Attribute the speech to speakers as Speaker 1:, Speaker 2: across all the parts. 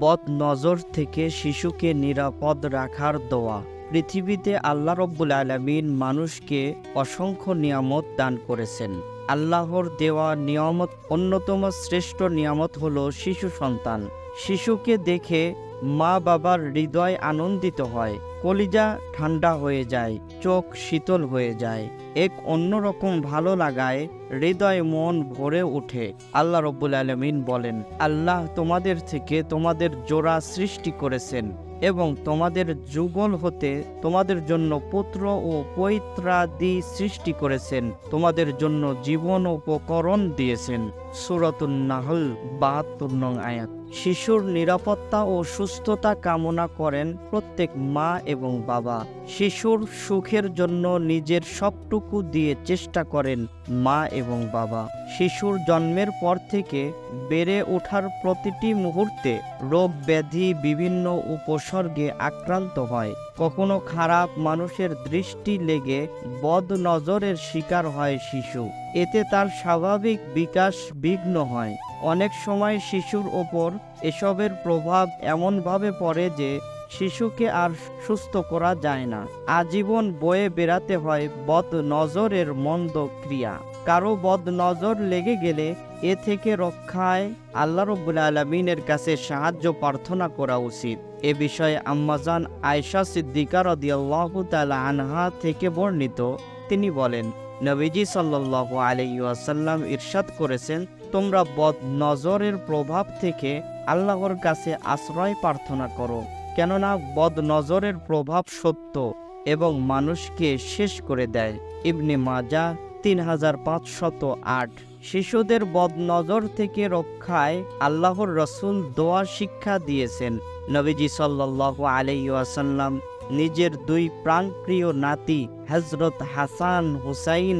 Speaker 1: বদ নজর থেকে শিশুকে নিরাপদ রাখার দোয়া। পৃথিবীতে আল্লাহ রব্বুল আলমিন মানুষকে অসংখ্য নিয়ামত দান করেছেন। আল্লাহর দেওয়া নিয়ামত অন্যতম শ্রেষ্ঠ নিয়ামত হলো শিশু সন্তান। শিশুকে দেখে মা বাবার হৃদয় আনন্দিত হয়, কলিজা ঠান্ডা হয়ে যায়, চোখ শীতল হয়ে যায়। এক অন্যরকম ভালো লাগায়, হৃদয় মন ভরে ওঠে। আল্লাহ রব্বুল আলমিন বলেন, আল্লাহ তোমাদের থেকে তোমাদের জোড়া সৃষ্টি করেছেন এবং তোমাদের যুগল হতে তোমাদের জন্য পুত্র ও পৈত্রাদি সৃষ্টি করেছেন। তোমাদের জন্য জীবন উপকরণ দিয়েছেন। সুরতুন নাহল, বাহাত্তর নং আয়াত। শিশুর নিরাপত্তা ও সুস্থতা কামনা করেন প্রত্যেক মা এবং বাবা। শিশুর সুখের জন্য নিজের সবটুকু দিয়ে চেষ্টা করেন মা এবং বাবা। শিশুর জন্মের পর থেকে বেড়ে ওঠার প্রতিটি মুহূর্তে রোগ ব্যাধি বিভিন্ন উপসর্গে আক্রান্ত হয়। কখনো খারাপ মানুষের দৃষ্টি লেগে বদ নজরের শিকার হয় শিশু। এতে তার স্বাভাবিক বিকাশ বিঘ্ন হয়। অনেক সময় শিশুর ওপর এসবের প্রভাব এমনভাবে পড়ে যে শিশুকে আর সুস্থ করা যায় না। আজীবন বয়ে বেড়াতে হয় বদ নজরের মন্দ ক্রিয়া। কারও বদ নজর লেগে গেলে এ থেকে রক্ষায় আল্লাহ রব্বুল আলমিনের কাছে সাহায্য প্রার্থনা করা উচিত। এ বিষয়ে আম্মাজান আয়সা সিদ্দিকা রদিয়াল্লাহ তালা আনহা থেকে বর্ণিত। তিনি বলেন, নবীজি সাল্লাহ আলাইসাল্লাম ইরশাদ করেছেন, তোমরা বদ নজরের প্রভাব থেকে আল্লাহর কাছে আশ্রয় প্রার্থনা করো। কেননা বদ নজরের প্রভাব সত্য এবং মানুষকে শেষ করে দেয়। ইবনে মাজা তিন হাজার পাঁচশত আট। শিশুদের বদ নজর থেকে রক্ষায় আল্লাহর রসুল দোয়া শিক্ষা দিয়েছেন। নবীজি সাল্লাহ আলাইসাল্লাম নিজের দুই প্রাণপ্রিয় নাতি হজরত হাসান হুসাইন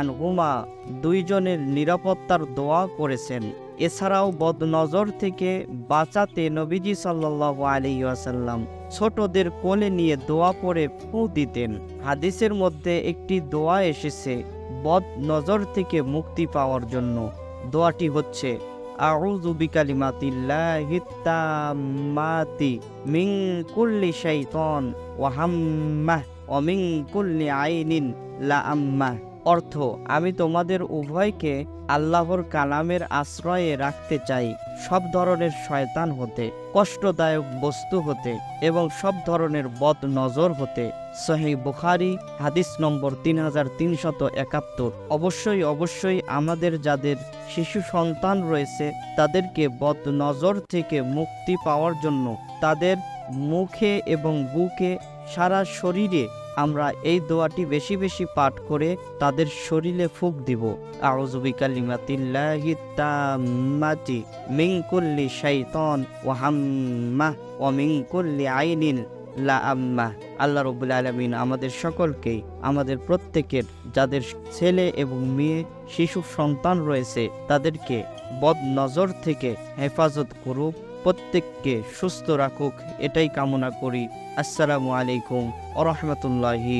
Speaker 1: আনহুমা দুইজনের নিরাপত্তার দোয়া করেছেন। এছাড়াও বদনজর থেকে বাঁচাতে নবীজি সাল্লাহ আলাইসাল্লাম ছোটদের কোলে নিয়ে দোয়া পড়ে ফু দিতেন। হাদিসের মধ্যে একটি দোয়া এসেছে বদ নজর থেকে মুক্তি পাওয়ার জন্য দোয়াটি হচ্ছে, আউযু বিকালিমাতিল্লাহি তাম্মাতি মিন কুল্লি শাইতান ওয়া হাম্মাহ ওয়া মিন কুল্লি আইনিন লাআম্মাহ অর্থ, আমি তোমাদের উভয়কে আল্লাহর কালামের আশ্রয়ে রাখতে চাই। সব ধরনের শয়তান হতে, কষ্টদায়ক বস্তু হতে এবং সব ধরনের বদ নজর হতে। সহি বুখারি, হাদিস নম্বর তিন হাজার তিনশত একাত্তর। অবশ্যই অবশ্যই আমাদের যাদের শিশু সন্তান রয়েছে, তাদেরকে বদ নজর থেকে মুক্তি পাওয়ার জন্য তাদের মুখে এবং বুকে সারা শরীরে আমরা এই দোয়াটি বেশি বেশি পাঠ করে তাদের শরীরে ফুক দিব। আউযুবিকালিমাতিল্লাহি তাম্মাতি মিন কুল্লি শাইতান ওয়া হাম্মাহ ওয়া মিন কুল্লি আইনিন লা আম্মাহ আল্লাহ রবুল আলমিন আমাদের সকলকেই, আমাদের প্রত্যেকের যাদের ছেলে এবং মেয়ে, শিশু, সন্তান রয়েছে, তাদেরকে বদ নজর থেকে হেফাজত করুক। প্রত্যেককে সুস্থ রাখুক এটাই কামনা করি। আসসালামু আলাইকুম ওরহমতুল্লাহি